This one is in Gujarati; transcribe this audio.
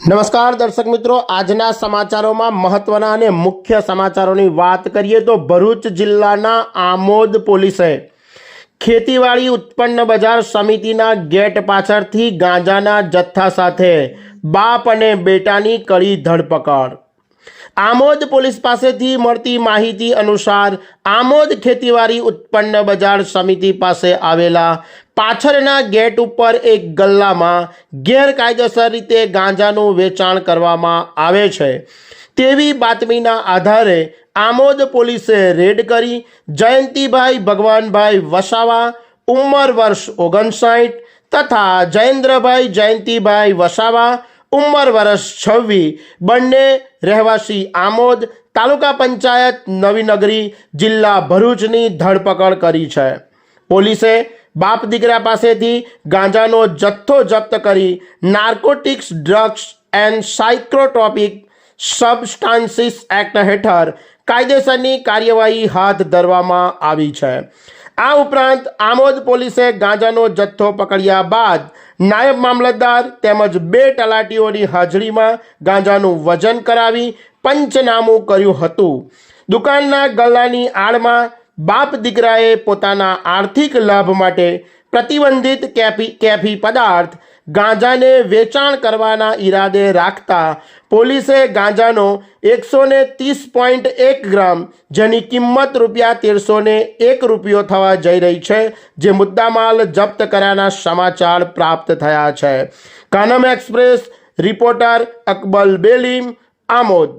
નમસ્કાર દર્શક મિત્રો, આજના સમાચારોમાં મહત્વના અને મુખ્ય સમાચારોની વાત કરીએ તો ભરૂચ જિલ્લાના આમોદ પોલીસે ખેતીવાડી ઉત્પન્ન બજાર સમિતિના ગેટ પાછળથી ગાંજાના જથ્થા સાથે બાપ અને બેટાની કડી ધરપકડ. આમોદ પોલીસ પાસેથી મળતી માહિતી અનુસાર આમોદ ખેતીવાડી ઉત્પન્ન બજાર સમિતિ પાસે આવેલા પાછળના ગેટ ઉપર એક ગલ્લામાં ગેરકાયદેસર રીતે ગાંજાનું વેચાણ કરવામાં આવે છે. તેવી બાતમીના આધારે આમોદ પોલીસે રેડ કરી જયંતિભાઈ ભગવાનભાઈ વસાવા ઉંમર વર્ષ ઓગણસાઠ તથા જયેન્દ્રભાઈ જયંતિભાઈ વસાવા ઉંમર વર્ષ છવ્વીસ બંને રહેવાસી આમોદ તાલુકા પંચાયત નવીનગરી જિલ્લા ભરૂચની ધરપકડ કરી છે. પોલીસે બાપ દીકરા પાસેથી ગાંજાનો જથ્થો જપ્ત કરી narcotics drugs and psychotropic substances act હેઠળ કાયદેસરની કાર્યવાહી હાથ ધરવામાં આવી છે. આ ઉપરાંત આમોદ પોલીસે ગાંજાનો જથ્થો પકડ્યા બાદ નાયબ મામલતદાર તેમજ બે તલાટીઓની હાજરીમાં ગાંજાનું વજન કરાવી પંચનામું કર્યું હતું. દુકાનના ગલ્લાની આડમાં બાપ દીકરાએ પોતાના આર્થિક લાભ માટે પ્રતિબંધિત કેફી કેફી પદાર્થ ગાંજાને વેચાણ કરવાના ઈરાદે રાખતા પોલીસે ગાંજાનો એકસો ને ત્રીસ પોઈન્ટ એક ગ્રામ, જેની કિંમત રૂપિયા તેરસો ને એક રૂપિયો થવા જઈ રહી છે, જે મુદ્દામાલ જપ્ત કર્યાના સમાચાર પ્રાપ્ત થયા છે. Kanam express, reporter Akbal Belim, Amod.